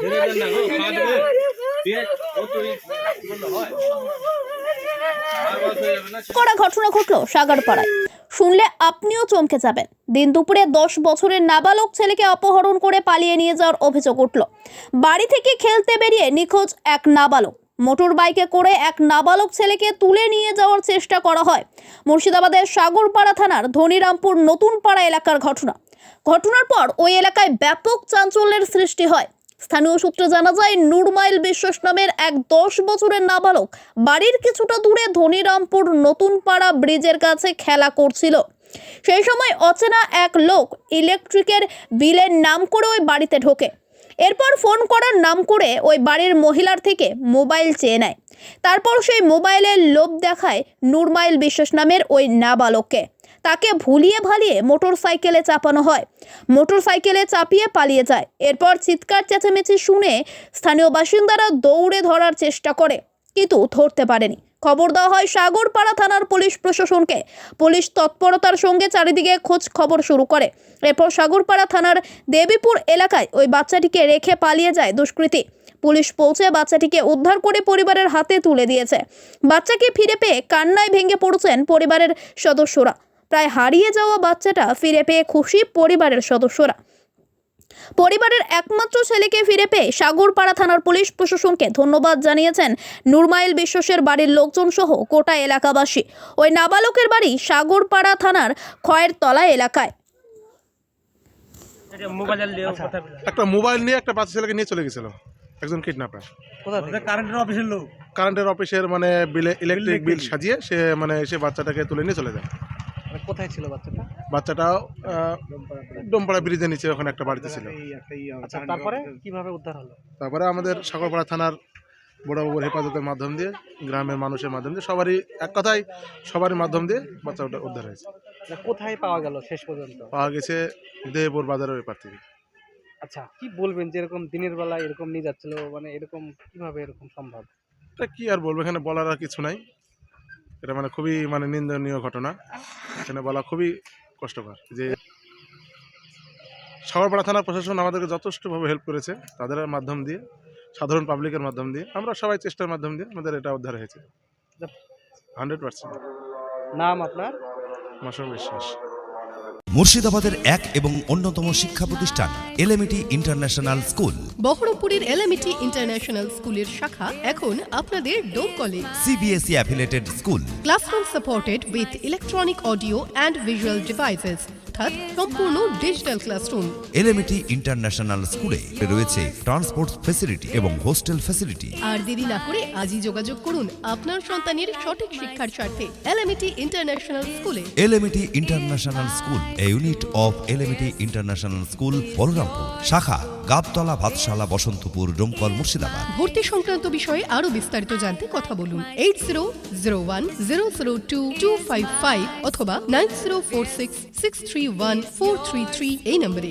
ছেড়ে দেন না গো খাওয়া দেবে দিয়ে ও তো এই বললে বারবার হয়ে যাবে না করা ঘটনা ঘটল সাগরপাড়ায়। শুনলে আপনিও চমকে যাবেন। দিন দুপুরে দশ বছরের নাবালক ছেলেকে অপহরণ করে পালিয়ে নিয়ে যাওয়ার অভিযোগ উঠল। বাড়ি থেকে খেলতে বেরিয়ে নিখোঁজ এক নাবালক। মোটর বাইকে করে এক নাবালক ছেলেকে তুলে নিয়ে যাওয়ার চেষ্টা করা হয়। মুর্শিদাবাদের সাগরপাড়া থানার ধনিরামপুর নতুন পাড়া এলাকার ঘটনা। ঘটনার পর ওই এলাকায় ব্যাপক চাঞ্চল্যের সৃষ্টি হয়। স্থানীয় সূত্রে জানা যায়, নুরমাইল বিশ্বাস নামের এক দশ বছরের নাবালক বাড়ির কিছুটা দূরে ধনিরামপুর নতুন পাড়া ব্রিজের কাছে খেলা করছিল। সেই সময় অচেনা এক লোক ইলেকট্রিকের বিলের নাম করে ওই বাড়িতে ঢোকে। এরপর ফোন করার নাম করে ওই বাড়ির মহিলার থেকে মোবাইল চেয়ে নেয়। তারপর সেই মোবাইলের লোভ দেখায় নুরমাইল বিশ্বাস নামের ওই নাবালককে। তাকে ভুলিয়ে ভালিয়ে মোটর সাইকেলে চাপানো হয়। মোটর সাইকেলে চাপিয়ে পালিয়ে যায়। এরপর চিৎকার, চেঁচামেচি শুনে স্থানীয় বাসিন্দারা দৌড়ে ধরার চেষ্টা করে, কিন্তু ধরতে পারেনি। খবর দেওয়া হয় সাগরপাড়া থানার পুলিশ প্রশাসনকে। পুলিশ তৎপরতার সঙ্গে চারিদিকে খোঁজ খবর শুরু করে। এরপর সাগরপাড়া থানার দেবীপুর এলাকায় ওই বাচ্চাটিকে রেখে পালিয়ে যায় দুষ্কৃতী। পুলিশ পৌঁছে বাচ্চাটিকে উদ্ধার করে পরিবারের হাতে তুলে দিয়েছে। বাচ্চাকে ফিরে পেয়ে কান্নায় ভেঙে পড়ছেন পরিবারের সদস্যরা। প্রায় হারিয়ে যাওয়া বাচ্চাটা ফিরে পেয়ে খুশি পরিবারের সদস্যরা। পরিবারের একমাত্র ছেলেকে ফিরে পেয়ে সাগরপাড়া থানার পুলিশ প্রশাসনকে ধন্যবাদ জানিয়েছেন নুরমাইল বিশ্বাসের বাড়ির লোকজন সহ গোটা এলাকাবাসী। ওই নাবালকের বাড়ি সাগরপাড়া থানার খয়ের তলা এলাকায় একটা মোবাইল নিয়ে একটা বাচ্চা ছেলেকে নিয়ে চলে গেছিল একজন কিডন্যাপার কারেন্টের অফিসের লোক। কারেন্টের অফিসের মানে বিলে ইলেকট্রিক বিল সাজিয়ে সে মানে সে বাচ্চাটাকে তুলে নিয়ে চলে যায়। কোথায় ছিল বাচ্চাটা? বাচ্চাটা ডোমপাড়া ব্রিজের নিচে ওখানে একটা বাড়িতে ছিল। আচ্ছা তারপরে কীভাবে উদ্ধার হলো? তারপরে আমাদের সাগরপাড়া থানার বড়বাবুর হেফাজতের মাধ্যম দিয়ে গ্রামের মানুষের মাধ্যম দিয়ে সবারই এক কথায় সবারই মাধ্যম দিয়ে বাচ্চাটা উদ্ধার হয়েছে। মানে কোথায় পাওয়া গেল শেষ পর্যন্ত? পাওয়া গেছে দেহপুর বাজারের ওই থেকে। আচ্ছা কি বলবেন যে এরকম দিনের বেলা এরকম নিয়ে যাচ্ছিল? মানে এরকম কীভাবে এরকম সম্ভব? এটা কি আর বলব? এখানে বলার আর কিছু নাই। এটা মানে খুবই মানে নিন্দনীয় ঘটনা। এখানে বলা খুবই কষ্টকর যে সাগরপাড়া থানার প্রশাসন আমাদেরকে যথেষ্টভাবে হেল্প করেছে তাদের মাধ্যম দিয়ে সাধারণ পাবলিকের মাধ্যম দিয়ে। আমরা সবাই চেষ্টার মাধ্যম দিয়ে আমাদের এটা উদ্ধার হয়েছে। হান্ড্রেড পার্সেন্ট নাম আপনার? মাসুম বিশ্বাস। মুর্শিদাবাদের এক এবং অন্যতম শিক্ষা প্রতিষ্ঠান এলএমইটি ইন্টারন্যাশনাল স্কুল। বহরমপুরের এলএমইটি ইন্টারন্যাশনাল স্কুলের শাখা এখন আপনাদের ডোমকলে CBSE affiliated school. Classroom supported with electronic audio and visual devices অর্থাৎ সম্পূর্ণ ডিজিটাল ক্লাসরুম। এলএমইটি ইন্টারন্যাশনাল স্কুলে রয়েছে ট্রান্সপোর্ট ফ্যাসিলিটি এবং হোস্টেল ফ্যাসিলিটি আর দেরি না করে আজই যোগাযোগ করুন আপনার সন্তানের সঠিক শিক্ষার স্বার্থে এলএমইটি ইন্টারন্যাশনাল স্কুলে। LMET international school unit of LMET international school Balarampur শাখা গাবতলা ভাতশালা বসন্তপুর ডোমকল মুর্শিদাবাদ ভর্তি সংক্রান্ত বিষয়ে আরও বিস্তারিত জানতে কথা বলুন eight zero zero one zero zero two two five five অথবা nine zero four six six three one four three three এই নম্বরে।